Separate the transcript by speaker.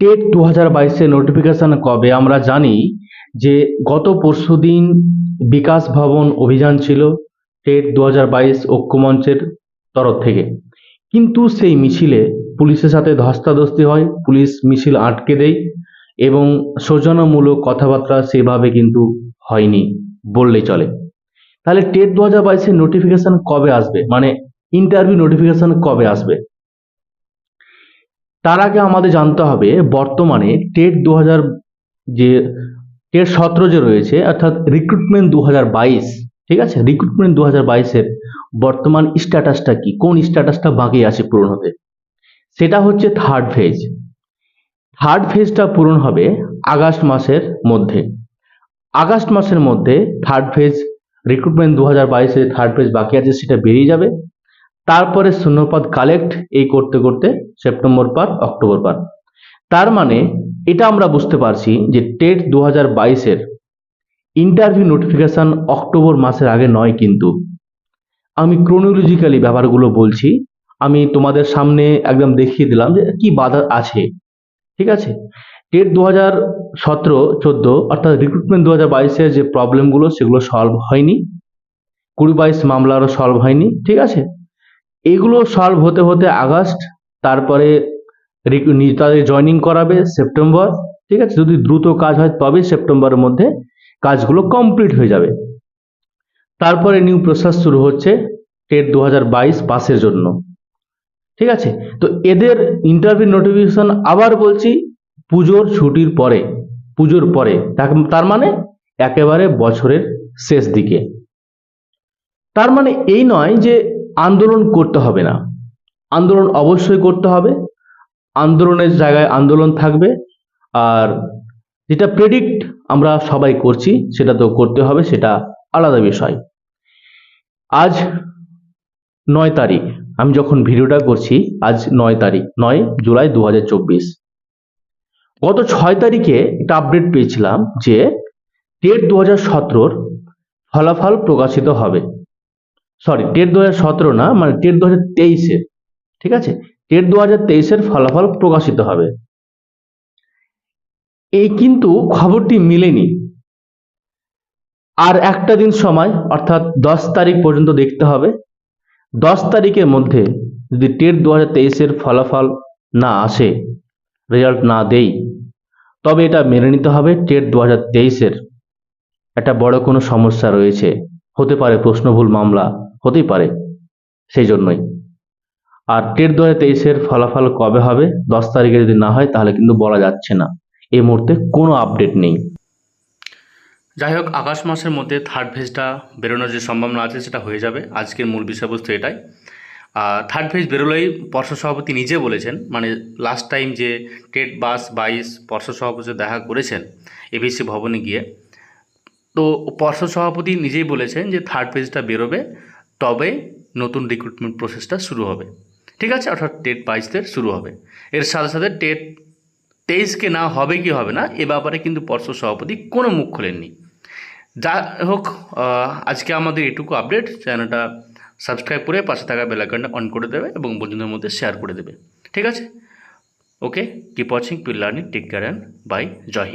Speaker 1: TET দু হাজার বাইশের নোটিফিকেশান কবে? আমরা জানি যে গত পরশু দিন বিকাশ ভবন অভিযান ছিল টেট দু হাজার বাইশ ঐক্যমঞ্চের তরফ থেকে। কিন্তু সেই মিছিলে পুলিশের সাথে ধস্তাধস্তি হয়, পুলিশ মিছিল আটকে দেয় এবং সৌজন্যমূলক কথাবার্তা সেভাবে কিন্তু হয়নি বললেই চলে। তাহলে টেট দু হাজার বাইশের নোটিফিকেশান কবে আসবে? মানে ইন্টারভিউ নোটিফিকেশান কবে আসবে? তার আগে আমাদের জানতে হবে, বর্তমানে টেট দু হাজার যে টেট সতেরো যে রয়েছে, অর্থাৎ রিক্রুটমেন্ট দু হাজার বাইশ, ঠিক আছে? রিক্রুটমেন্ট দু হাজার বাইশের বর্তমান স্ট্যাটাসটা কি? কোন স্ট্যাটাসটা বাকি আছে পূরণ হতে? সেটা হচ্ছে থার্ড ফেজ থার্ড ফেজটা পূরণ হবে আগস্ট মাসের মধ্যে। আগস্ট মাসের মধ্যে থার্ড ফেজ রিক্রুটমেন্ট দু হাজার বাইশে থার্ড ফেজ বাকি আছে, সেটা বেরিয়ে যাবে। তারপরে শূন্যপদ কালেক্ট এই করতে করতে সেপ্টেম্বর পার অক্টোবর পার। তার মানে এটা আমরা বুঝতে পারছি যে টেট দু হাজার বাইশের ইন্টারভিউ নোটিফিকেশান অক্টোবর মাসের আগে নয় কিন্তু। আমি ক্রোনোলজিক্যালি ব্যাপারগুলো বলছি, আমি তোমাদের সামনে একদম দেখিয়ে দিলাম যে কি বাধা আছে। ঠিক আছে? টেট দু হাজার সতেরো, চোদ্দ, অর্থাৎ রিক্রুটমেন্ট দু হাজার বাইশের যে প্রবলেমগুলো সেগুলো সলভ হয়নি। কুড়ি বাইশ মামলারও সলভ হয়নি। ঠিক আছে? এগুলো সলভ হতে হতে আগস্ট, তারপরে তাদের জয়নিং করাবে সেপ্টেম্বর, ঠিক আছে? যদি দ্রুত কাজ হয় তবে সেপ্টেম্বরের মধ্যে কাজগুলো কমপ্লিট হয়ে যাবে। তারপরে নিউ প্রসেস শুরু হচ্ছে টেট দু হাজার বাইশ পাসের জন্য, ঠিক আছে? তো এদের ইন্টারভিউ নোটিফিকেশন আবার বলছি পুজোর ছুটির পরে, পুজোর পরে তার মানে একেবারে বছরের শেষ দিকে। তার মানে এই নয় যে আন্দোলন করতে হবে না। আন্দোলন অবশ্যই করতে হবে। আন্দোলনের জায়গায় আন্দোলন থাকবে। আর যেটা প্রেডিক্ট আমরা সবাই করছি, সেটা তো করতে হবে, সেটা আলাদা বিষয়। আজ নয় তারিখ। আমি যখন ভিডিওটা করছি, আজ নয় তারিখ, নয় জুলাই দু হাজার চব্বিশ। গত ছয় তারিখে একটা আপডেট পেয়েছিলাম যে টেট দু হাজার ফলাফল প্রকাশিত হবে। সরি টেট দু সতেরো না মানে টেট দু হাজার তেইশের ঠিক আছে? টেট দু হাজার তেইশের ফলাফল প্রকাশিত হবে। এই কিন্তু খবরটি মিলেনি। আর একটা দিন সময়, অর্থাৎ দশ তারিখ পর্যন্ত দেখতে হবে। দশ তারিখের মধ্যে যদি টেট দু হাজার তেইশের ফলাফল না আসে রেজাল্ট না দেই, তবে এটা মেনে নিতে হবে টেট দু হাজার তেইশের। একটা বড় কোনো সমস্যা রয়েছে। হতে পারে প্রশ্নভুল মামলা। হতেই পারে সেই জন্যই। আর টেট দু হাজার ফলাফল কবে হবে? দশ তারিখে যদি না হয়, তাহলে কিন্তু বলা যাচ্ছে না। এই মুহূর্তে কোনো আপডেট নেই।
Speaker 2: যাই হোক আগস্ট মাসের মধ্যে থার্ড ফেজটা বেরোনোর যে সম্ভাবনা আছে, সেটা হয়ে যাবে। আজকের মূল বিষয়বস্তু এটাই। থার্ড ফেজ বেরোলেই পর্ষদ সভাপতি নিজে বলেছেন মানে লাস্ট টাইম যে টেট বাস বাইশ পর্ষদ সভাপতি দেখা করেছেন এবিসি ভবনে গিয়ে। তো পর্ষদ সভাপতি নিজেই বলেছেন যে থার্ড ফেজটা বেরোবে। তবে নতুন রিক্রুটমেন্ট প্রসেসটা শুরু হবে। ঠিক আছে? অর্থাৎ টেট বাইশদের শুরু হবে। এর সাথে সাথে টেট তেইশকে না হবে কি হবে না, এ ব্যাপারে কিন্তু পর্ষদ সভাপতি কোনো মুখ খোলেননি। যা হোক আজকে আমাদের এটুকু আপডেট চ্যানেলটা সাবস্ক্রাইব করে পাশে থাকা বেলাইকনটা অন করে দেবে এবং বন্ধুদের মধ্যে শেয়ার করে দেবে। ঠিক আছে? Okay keep watching peel learning take care and bye Joy